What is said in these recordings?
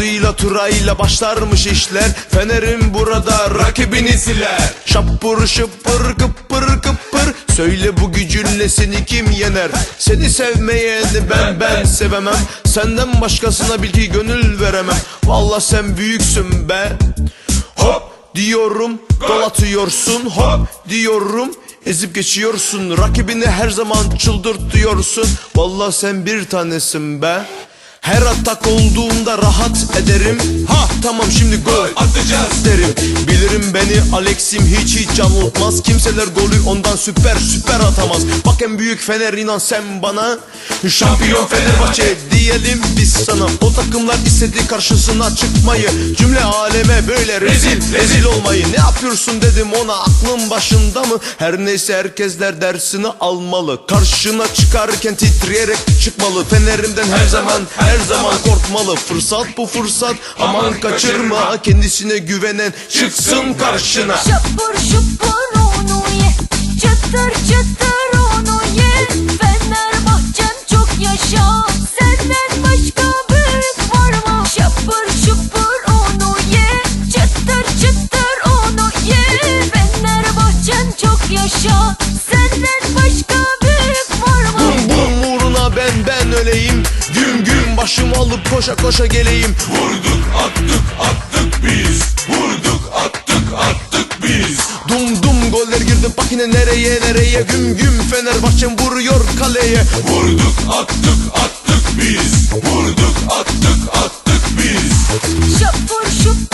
Yazıyla turayla başlarmış işler. Fenerim burada rakibini siler. Şapur şıpır kıpır kıpır. Söyle bu gücünle seni kim yener? Seni sevmeyeni ben ben sevemem. Senden başkasına bil ki gönül veremem. Valla sen büyüksün be. Hop diyorum dolatıyorsun Hop diyorum ezip geçiyorsun. Rakibini her zaman çıldırtıyorsun. Valla sen bir tanesin be her atak olduğunda rahat ederim. Ha tamam şimdi gol atacağız derim. Bilirim beni Alex'im hiç hiç yanıltmaz Kimseler golü ondan süper süper atamaz. Bak en büyük Fener inan sen bana. Şampiyon Fenerbahçe diyelim biz sana. O takımlar istedi karşısına çıkmayı. Cümle aleme böyle rezil rezil olmayı. Ne yapıyorsun dedim ona aklın başında mı? Her neyse herkesler dersini almalı. Karşına çıkarken titreyerek çıkmalı. Fenerimden her zaman her zaman korkmalı Fırsat bu fırsat. Aman kaçırma Kendisine güvenen çıksın karşına. Şapur şupur onu ye Çıtır çıtır onu ye. Fenerbahçem Başımı alıp koşa koşa geleyim. Vurduk attık attık biz. Vurduk attık attık biz. Dum dum goller girdi bak yine nereye nereye? Güm güm Fenerbahçem vuruyor kaleye. Vurduk attık attık biz. Vurduk attık attık biz. Şapur şupur onu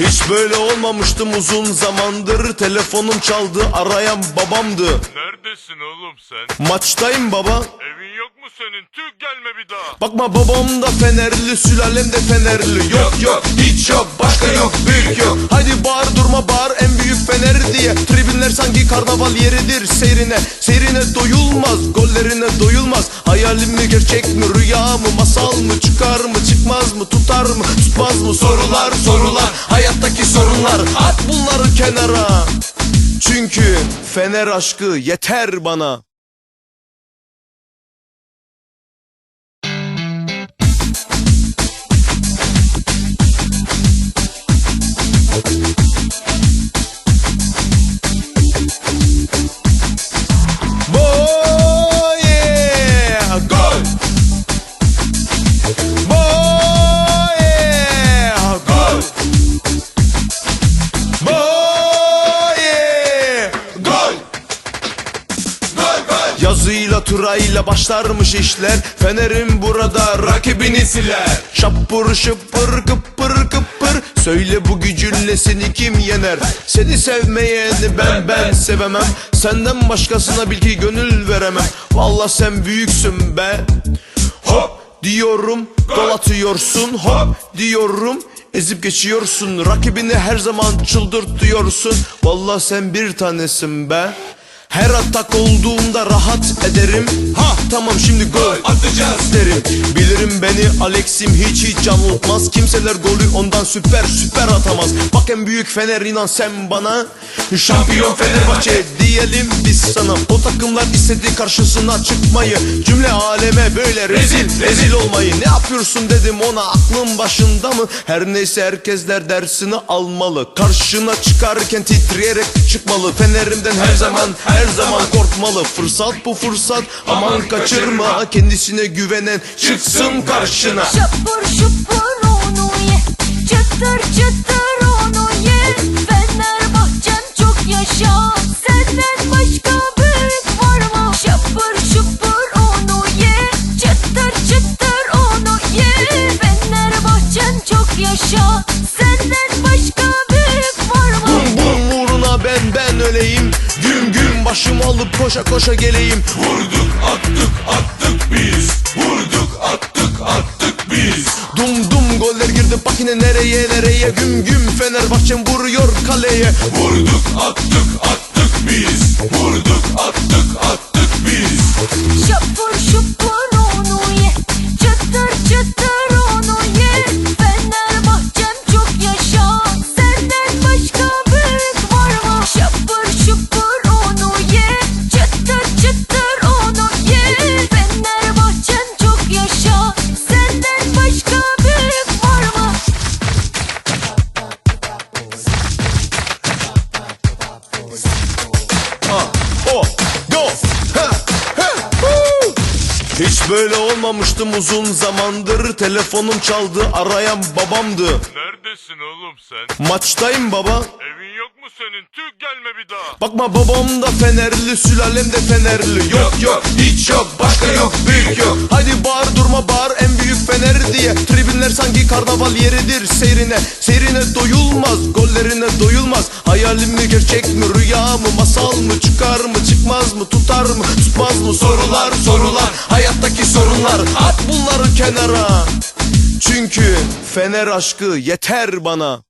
Hiç böyle olmamıştım uzun zamandır Telefonum çaldı arayan babamdı Neredesin oğlum sen? Maçtayım baba Evin yok mu senin? Tüh gelme bir daha. Bakma babam da Fenerli sülalem de Fenerli Yok yok hiç yok başka yok büyük yok Hadi bağır durma bağır en büyük Fener diye Tribünler sanki karnaval yeridir seyrine. Seyrine doyulmaz gollerine doyulmaz. Hayalim mi gerçek mi rüya mı masal mı Çıkar mı çıkmaz mı tutar mı tutmaz mı? Sorular sorular hayattaki sorunlar. At bunları kenara. Çünkü Fener aşkı yeter bana Yazıyla turayla başlarmış işler. Fenerim burada rakibini siler. Şapur şıpır kıpır kıpır. Söyle bu gücünle seni kim yener? Seni sevmeyeni ben ben sevemem. Senden başkasına bil ki gönül veremem. Valla sen büyüksün be. Hop diyorum dolatıyorsun Hop diyorum ezip geçiyorsun. Rakibini her zaman çıldırtıyorsun. Valla sen bir tanesin be her atak olduğunda rahat ederim. Ha tamam şimdi gol atacağız derim. Bilirim beni Alex'im hiç hiç yanıltmaz Kimseler golü ondan süper süper atamaz. Bak en büyük Fener inan sen bana. Şampiyon Fenerbahçe diyelim biz sana. O takımlar istedi karşısına çıkmayı Cümle aleme böyle rezil rezil olmayı. Ne yapıyorsun dedim ona aklın başında mı? Her neyse herkesler dersini almalı. Karşına çıkarken titreyerek çıkmalı. Fenerimden her zaman her zaman korkmalı Fırsat bu fırsat. Aman kaçırma Kendisine güvenen çıksın karşına. Şapur şupur onu ye Çıtır çıtır onu ye. Fenerbahçem çok yaşa Senden başka büyük var mı? Şapur şupur onu ye Çıtır çıtır onu ye. Fenerbahçem çok yaşa Senden başka büyük var mı? Bum bum uğruna ben ben öleyim. Güm başımı alıp koşa koşa geleyim. Vurduk attık attık biz. Vurduk attık attık biz. Dum dum goller girdi bak yine nereye nereye? Güm güm Fenerbahçe'm vuruyor kaleye. Vurduk attık attık biz. Vurduk attık attık biz. Şapur şupur böyle olmamıştım uzun zamandır Telefonum çaldı arayan babamdı Neredesin oğlum sen? Maçtayım baba Evin yok mu senin? Tüh gelme bir daha. Bakma babam da Fenerli sülalem de Fenerli Yok yok hiç yok başka yok büyük yok Hadi bağır durma bağır en büyük Fener diye Tribünler sanki karnaval yeridir seyrine Seyrine doyulmaz gollerine doyulmaz. Hayalim mi gerçek mi rüya mı masal mı Çıkar mı çıkmaz mı tutar mı tutmaz mı? Sorular sorular hayattaki sorunlar. At bunları kenara. Çünkü Fener aşkı yeter bana